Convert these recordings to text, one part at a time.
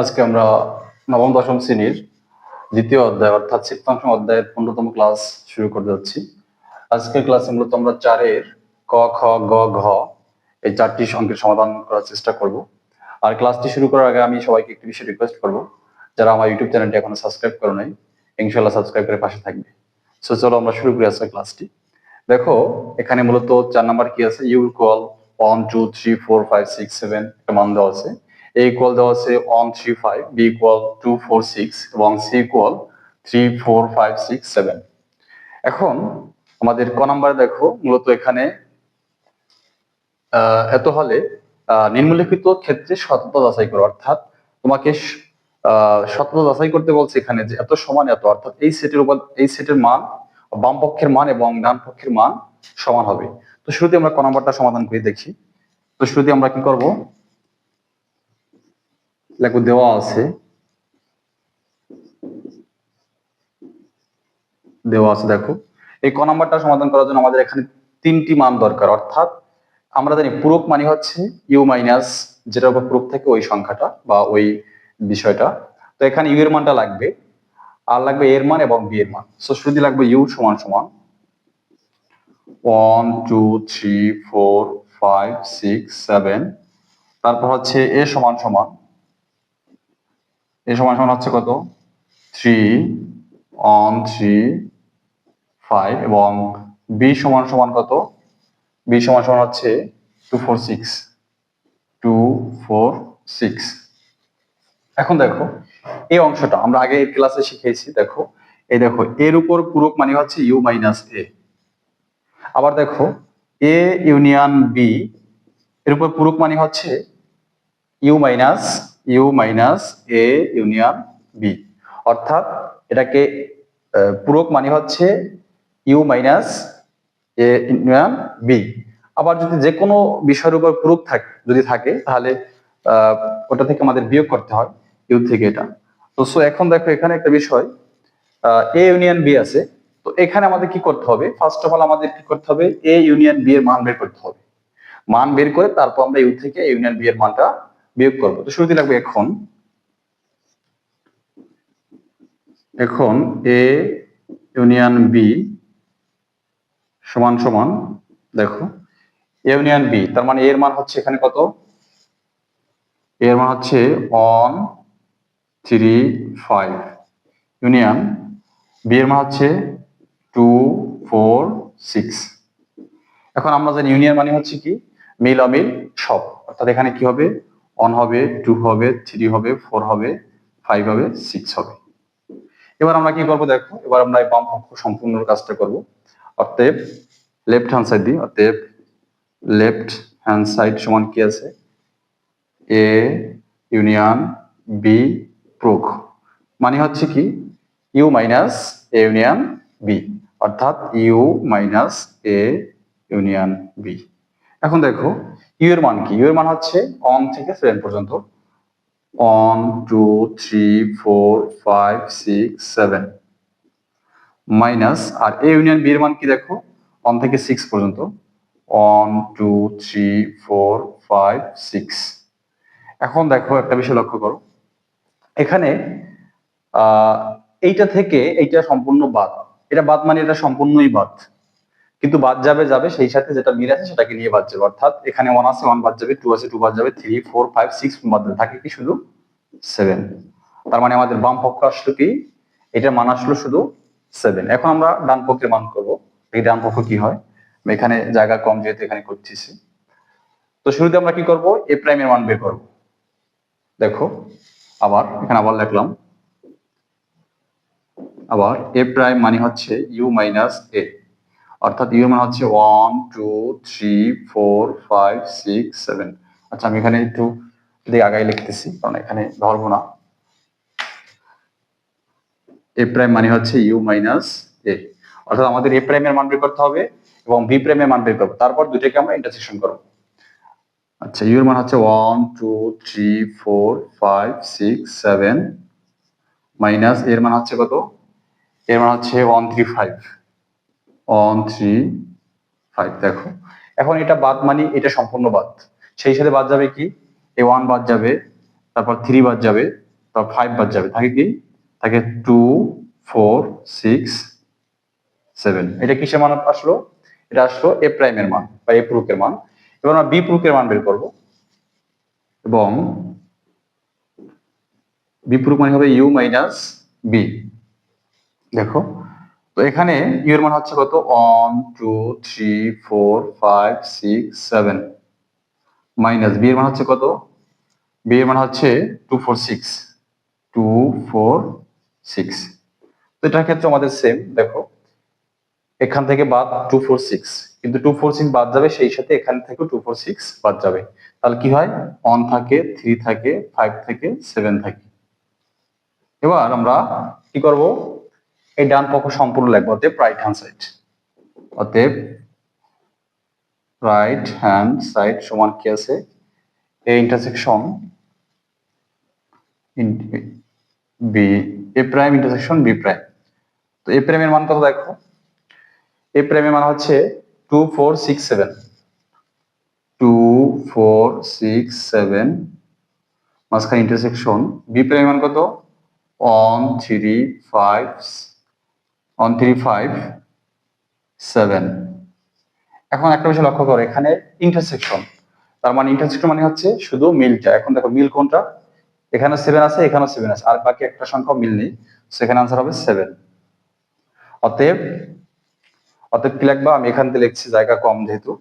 আজকে আমরা নবম, দশম শ্রেণির দ্বিতীয় অধ্যায়, অর্থাৎ সিদ্ধাংশ অধ্যায়ের পনেরোতম ক্লাস শুরু করতে যাচ্ছি। আজকের ক্লাসে মূলত আমরা চারের ক, খ, গ, ঘ এই চারটি অঙ্কের সমাধান করার চেষ্টা করব। আর ক্লাসটি শুরু করার আগে আমি সবাইকে একটি বিষয় রিকোয়েস্ট করব। যারা আমার ইউটিউব চ্যানেলটি এখনও সাবস্ক্রাইব করো নাই ইনশাল্লাহ সাবস্ক্রাইব করে পাশে থাকবে। সো চলো আমরা শুরু করি আজকের ক্লাসটি। দেখো, এখানে মূলত চার নাম্বার কি আছে? U call one two three four five six seven একটা মান দেওয়া আছে। এ ইকুয়াল দেওয়া আছে one three five B equal two four six এবং C equal three four five six seven এখন আমাদের ক নাম্বারে দেখো, মূলত এখানে এত হলে নিম্নলিখিত ক্ষেত্রে সততা যাচাই করো। অর্থাৎ তোমাকে সততা যাচাই করতে বলছে এখানে যে এত সমান এত, অর্থাৎ এই সেটের উপর, এই সেটের মান, বাম পক্ষের মান এবং ডান পক্ষের মান সমান হবে। তো শুরুতে আমরা ক নাম্বারটা সমাধান করে দেখি। তো শুরুতে আমরা কি করব? লেখো দেওয়া আছে দেওয়া আছে দেখো। এই ক নাম্বারটা সমাধান করার জন্য আমাদের এখানে তিনটি মান দরকার। অর্থাৎ আমরা জানি পূরক মানে হচ্ছে ইউ মাইনাস যেটার উপর পূরক থাকে ওই সংখ্যাটা বা ওই বিষয়টা। তো এখানে ইউ এর মানটা লাগবে। আর লাগবে এর মান এবং বি এর মান। সো শুরুতে লাগবে ইউ সমান সমান one two three four five six seven তারপর হচ্ছে এ সমান সমান এ সমান সমান হচ্ছে কত? থ্রি অন থ্রি ফাইভ এবং বি সমান সমান কত? বি সমান সমান হচ্ছে two four six two four six এখন দেখো, এই অংশটা আমরা আগে ক্লাসে শিখেছি, দেখো। এই দেখো, এর উপর পূরক মানে হচ্ছে ইউ মাইনাস এ আবার দেখো এ ইউনিয়ন বি এর উপর পূরক মানে হচ্ছে U minus U minus A union B. অর্থাৎ এটাকে পূরক মানে হচ্ছে U minus A union B. আবার যদি যে কোনো বিষয়ের উপর পূরক থাকে, যদি থাকে, তাহলে ওটা থেকে আমাদের বিয়োগ করতে হয়, ইউ থেকে এটা। তো, সো, এখন দেখো এখানে একটা বিষয় এ ইউনিয়ন বি আছে। তো, এখানে আমাদের কি করতে হবে? ফার্স্ট অফ অল আমাদের কি করতে হবে? এ ইউনিয়ন বি এর মান বের করতে হবে। মান বের করে তারপর আমরা ইউ থেকে ইউনিয়ন বি এর মানটা বিয়োগ করব। তো শুরুতে লাগবে এখন। এখন এ ইউনিয়ন বি সমান সমান, দেখো ইউনিয়ন বি তার মানে এর মান হচ্ছে এখানে কত? এর মান হচ্ছে one three five union B এর মান হচ্ছে টু ফোর সিক্স এখন আমরা জানি ইউনিয়ন মানে হচ্ছে কি? মিল অমিল সব। অর্থাৎ এখানে কি হবে? ওয়ান হবে টু হবে থ্রি হবে ফোর হবে ফাইভ হবে সিক্স হবে। এবার আমরা কি করব দেখো, এবার আমরা এই বাম পক্ষ সম্পূর্ণ কাজটা করব। অতএব লেফট হ্যান্ড সাইড দিই অতএব লেফট হ্যান্ড সাইড সমান কি আছে? এ ইউনিয়ন বি প্রোক মানে হচ্ছে কি? U minus A union B অর্থাৎ U minus A union B এখন দেখো ইউ এর মান কি? ইউ এর মান হচ্ছে অন থেকে সেভেন পর্যন্ত। One two three four five six seven minus R A union B এর মান কি দেখো? ওয়ান থেকে সিক্স পর্যন্ত। One two three four five six এখন দেখো একটা বিষয় লক্ষ্য করো। এখানে এইটা থেকে এইটা সম্পূর্ণ বাদ। এটা বাদ মানে এটা সম্পূর্ণই বাদ। কিন্তু বাদ যাবে যাবে সেই সাথে যেটা মিল আছে সেটাকে নিয়ে বাদ যাবে। অর্থাৎ এখানে ওয়ান আছে ওয়ান বাদ যাবে টু আছে টু বাদ যাবে থ্রি ফোর ফাইভ সিক্স বাদ যাবে। থাকে কি শুধু সেভেন তার মানে আমাদের বাম পক্ষ আসলো কি? এটার মান আসলো শুধু সেভেন এখন আমরা ডান পক্ষের মান করব। এই ডান পক্ষ কি হয়? এখানে জায়গা কম যেহেতু এখানে করতেছি। তো শুরুতে আমরা কি করব? এ প্রাইমের মান বের করব। দেখো, আবার এখানে আবার লিখলাম। আবার এ প্রাইম মানে হচ্ছে ইউ মাইনাস এ অর্থাৎ ইউ মানে হচ্ছে one two three four five six seven আচ্ছা আমি এখানে একটু দিকে আগাই লিখতেছি, কারণ এখানে ধরবো না। এ প্রাইম মানে হচ্ছে ইউ মাইনাস এ অর্থাৎ আমাদের এ প্রাইমের মান বের করতে হবে এবং বি প্রাইমের মান বের করব। তারপর দুটোকে আমরা ইন্টারসেকশন করব। আচ্ছা ইউ এর মান হচ্ছে one two three four five six seven minus এর মান হচ্ছে কত? এর মান হচ্ছে one three five one three five দেখো। এখন এটা বাদ মানে এটা সম্পূর্ণ বাদ। সেই সাথে বাদ যাবে কি? এ ওয়ান বাদ যাবে, তারপর থ্রি বাদ যাবে, তারপর ফাইভ বাদ যাবে। থাকে কি? থাকে টু ফোর সিক্স সেভেন এটা কিসের মান আসলো? এটা আসলো এ প্রাইমের মান বা এ প্রুকের মান। এবার আমরা বি প্রুকের মান বের করব। এবং বি প্রুক মানে হবে ইউ মাইনাস বি দেখো তো এখানে ইউ এর মান হচ্ছে কত? One two three four five six seven minus B এর মান হচ্ছে কত? বি এর মান হচ্ছে two four six two four six তো এটার ক্ষেত্রে আমাদের সেম দেখো। এখান থেকে বাদ টু ফোর সিক্স কিন্তু টু ফোর সিক্স বাদ যাবে, সেই সাথে এখান থেকে টু ফোর সিক্স বাদ যাবে। তাহলে কি হয়? ওয়ান থাকে থ্রি থাকে ফাইভ থাকে সেভেন থাকে। এবার আমরা কি করব? এই ডান পক্ষ সম্পূর্ণ লাগবে অতএব রাইট হ্যান্ড সাইড অতএব রাইট হ্যান্ড সাইড সমান কি আছে? A intersection B A prime intersection B prime তো এ প্রাইমের মান কত দেখো? এ প্রাইমের মান হচ্ছে two four six seven two four six seven মাঝখানে ইন্টারসেকশন বি প্রাইমের মান কত? One three five one three five seven এখন একটা বিষয় লক্ষ্য করো, এখানে ইন্টারসেকশন তার মানে ইন্টারসেকশন মানে হচ্ছে শুধু মিলটা। এখন দেখো, মিল কোনটা? এখানে সেভেন আছে, এখানেও সেভেন আছে। আর বাকি একটা সংখ্যা মিল নেই। সেখানে আনসার হবে সেভেন অতএব অতএব কি লিখবা? আমি এখান থেকে লিখছি, জায়গা কম যেহেতু।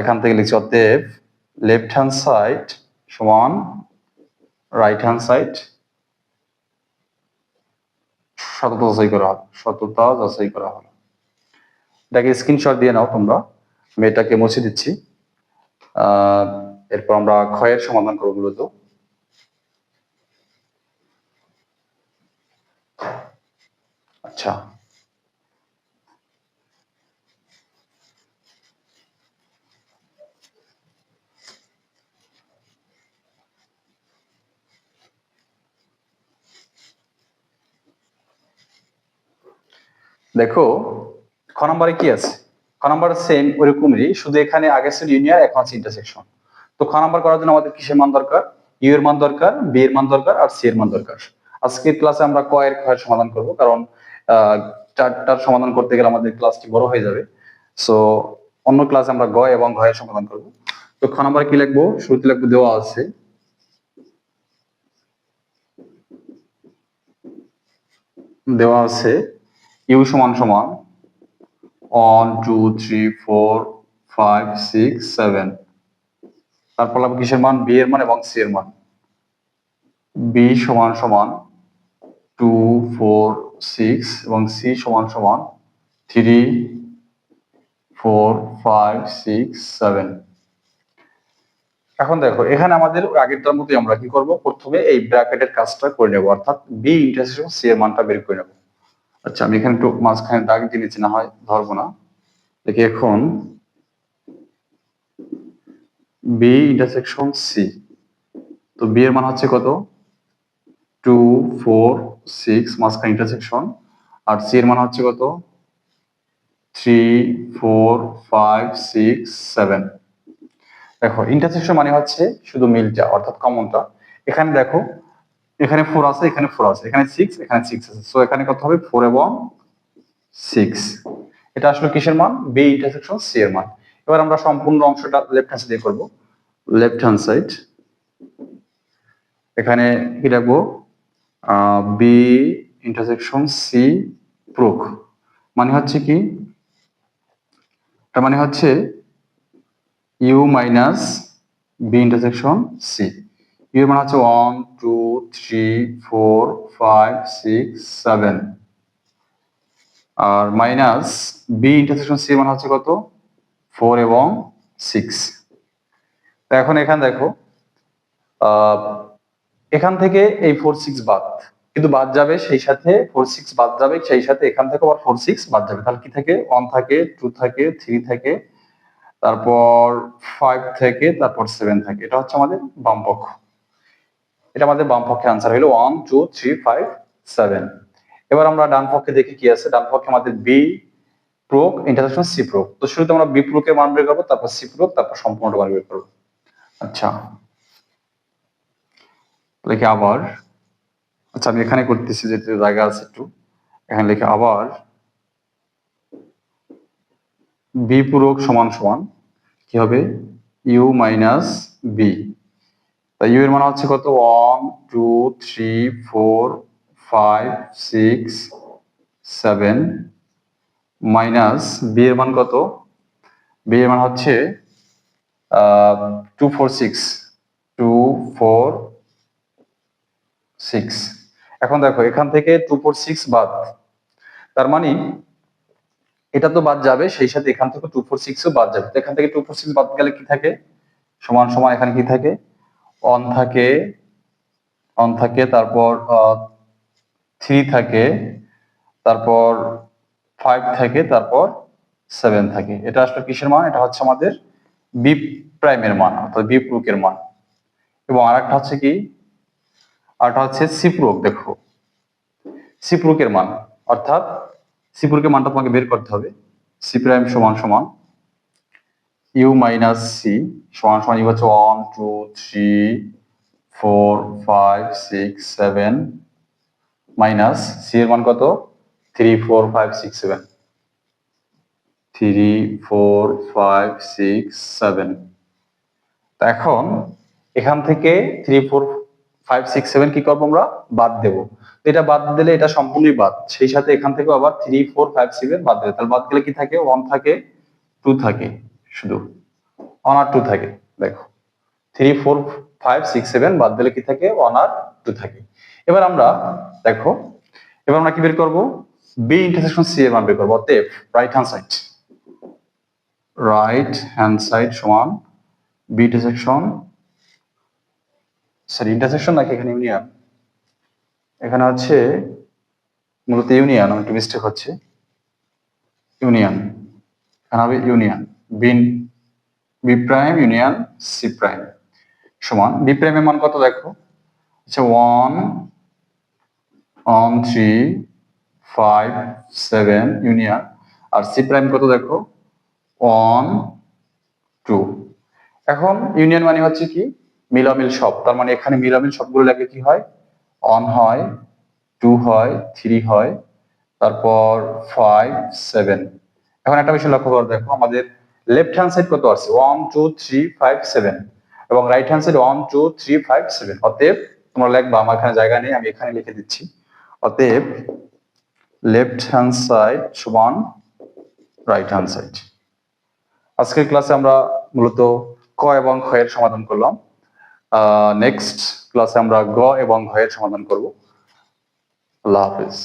এখান থেকে লিখছি, অতএব লেফট হ্যান্ড সাইড সমান রাইট হ্যান্ড সাইড সততা যাচাই করা হবে, সততা যাচাই করা হবে। এটাকে স্ক্রিনশট দিয়ে নাও তোমরা। আমি এটাকে মুছে দিচ্ছি। এরপর আমরা ক্ষয়ের সমাধান করব মূলত। আচ্ছা। দেখো, খ নম্বরে কি আছে? খ নম্বর সেম ওরকমই, শুধু এখানে আগে ছিল ইউনিয়ন এখন আছে ইন্টারসেকশন তো খ নম্বর করার জন্য আমাদের কিসের মান দরকার? ইউ এর মান দরকার বি এর মান দরকার আর সি এর মান দরকার। আজকের ক্লাসে আমরা ক এর ক্ষয়ের সমাধান করব, কারণ চারটার সমাধান করতে গেলে আমাদের ক্লাসটি বড় হয়ে যাবে। সো অন্য ক্লাসে আমরা গ এবং ঘয়ের সমাধান করব। তো খ নম্বরে কি লিখব? শুরুতে লিখব দেওয়া আছে। দেওয়া আছে ইউ সমান সমান one two three four five six seven তারপর লাগবে কিসের মান? বি এর মান এবং সি এর মান। বি সমান সমান টু ফোর সিক্স এবং সি সমান সমান three four five six seven এখন দেখো, এখানে আমাদের আগেরটার মতোই আমরা কি করব? প্রথমে এই ব্র্যাকেটের কাজটা করে নেব। অর্থাৎ বি ইন্টারসেকশন সি এর মানটা বের করে নেব। আচ্ছা আমি এখানে একটু মাঝখানে দাগ দিয়ে নিচ্ছি, না হয় ধরবো না। দেখি এখন বি ইন্টারসেকশন সি তো বি এর মান হচ্ছে কত? টু ফোর সিক্স মাঝখানে ইন্টারসেকশন আর সি এর মান হচ্ছে কত? Three four five six seven দেখো ইন্টারসেকশন মানে হচ্ছে শুধু মিলটা, অর্থাৎ কমনটা এখানে দেখো এখানে ফোর আছে, এখানে ফোর আছে। এখানে সিক্স এখানে সিক্স আছে। সো এখানে কত হবে? ফোর এবং সিক্স এটা আসলে কিসের মান? বি ইন্টারসেকশন সি এর মান। এবার আমরা সম্পূর্ণ অংশটা লেফট হ্যান্ড সাইডে করব। লেফট হ্যান্ড সাইড এখানে কি রাখব? বি ইন্টারসেকশন সি প্রুক মানে হচ্ছে কি? তার মানে হচ্ছে U minus B intersection C এর মানে হচ্ছে one two three four five six seven আর মাইনাস বি ইন্টারসেকশন সি মানে হচ্ছে কত? ফোর এবং সিক্স তো এখন এখানে দেখো এখান থেকে এই ফোর সিক্স বাদ। কিন্তু বাদ যাবে, সেই সাথে ফোর সিক্স বাদ যাবে, সেই সাথে এখান থেকে আবার ফোর সিক্স বাদ যাবে। তাহলে কি থাকে? ওয়ান থাকে টু থাকে থ্রি থাকে, তারপর ফাইভ থেকে, তারপর সেভেন থাকে। এটা হচ্ছে আমাদের বাম পক্ষ। এটা আমাদের বাম পক্ষে আনসার হলো one two three five seven এবার আমরা ডান পক্ষে দেখি কি আছে। ডান পক্ষে আমাদের বি প্রোক ইন্টারসেকশন সি প্রোক তো শুরুতে আমরা বি প্রোকের মান বের করব, তারপর সি প্রোক তারপর সম্পূর্ণ মান বের করব। আচ্ছা। লিখে আবার। আচ্ছা আমি এখানে করতেছি যে জায়গা আছে একটু। এখানে লিখে আবার। বি পূরক সমান সমান কি হবে? ইউ মাইনাস বি তাই ইউ এর মান হচ্ছে কত? One two three four five six seven minus B এর মান কত? বি এর মান হচ্ছে two four six two four six এখন দেখো, এখান থেকে টু ফোর সিক্স বাদ। তার মানে এটা তো বাদ যাবে, সেই সাথে এখান থেকে টু ফোর সিক্সও বাদ যাবে। তো এখান থেকে টু ফোর সিক্স বাদ গেলে কি থাকে? সমান সমান এখানে কি থাকে? অন থাকে অন থাকে, তারপর থ্রি থাকে, তারপর ফাইভ থাকে, তারপর সেভেন থাকে। এটা আসলে কিসের মান? এটা হচ্ছে আমাদের বি প্রাইমের মান, অর্থাৎ বি প্রুকের মান। এবং আর একটা হচ্ছে কি? আরেকটা হচ্ছে সিপ্রুক দেখো। সিপ্রুকের মান, অর্থাৎ সিপ্রুকের মানটা তোমাকে বের করতে হবে। সি প্রাইম সমান সমান ইউ মাইনাস সি সমান সমান ইউ হচ্ছে one, two, three, four, five, six, seven minus C এর মান কত? Three, four, five, six, seven. Three, four, five, six, seven. এখন এখান থেকে three, four, five, six, seven কি করব আমরা? বাদ দেবো। এটা বাদ দিলে এটা সম্পূর্ণই বাদ। সেই সাথে এখান থেকে আবার থ্রি, ফোর, ফাইভ সেভেন বাদ দেবে তাহলে বাদ গেলে কি থাকে? ওয়ান থাকে, টু থাকে। শুধু ওয়ান আর টু থাকে, দেখো। Three four five six seven বাদ দিলে কি থাকে? ওয়ান আর টু থাকে। এবার আমরা, দেখো, এবার আমরা কি বের করব? বি ইন্টারসেকশন সি এর মান বের করব। অতএব right hand side right hand side সমান বি ইন্টারসেকশন সরি ইন্টারসেকশন নাকি এখানে ইউনিয়ন এখানে হচ্ছে মূলত ইউনিয়ন একটু মিস্টেক হচ্ছে। ইউনিয়ন এখানে হবে union B, B prime union, C prime. সমান, বি প্রাইমের মান কত দেখো? আচ্ছা one one three five seven union. আর সি প্রাইম কত দেখো? ওয়ান টু এখন ইউনিয়ন মানে হচ্ছে কি? মিলামিল সব। তার মানে এখানে মিলামিল সবগুলো লাগে কি হয়? অন হয় টু হয় থ্রি হয়, তারপর ফাইভ সেভেন এখন একটা বিষয় লক্ষ্য করে, দেখো, আমাদের লেফট হ্যান্ড সাইড কত আছে? One two three five seven এবং right hand side one two three five seven অতএব, তোমরা লেখবা, আমার এখানে জায়গা নেই, আমি এখানে লিখে দিচ্ছি। অতএব লেফট হ্যান্ড সাইড সমান রাইট হ্যান্ড সাইড আজকের ক্লাসে আমরা মূলত ক এবং খ এর সমাধান করলাম। নেক্সট ক্লাসে আমরা গ এবং ঘ এর সমাধান করব। আল্লাহ হাফিজ।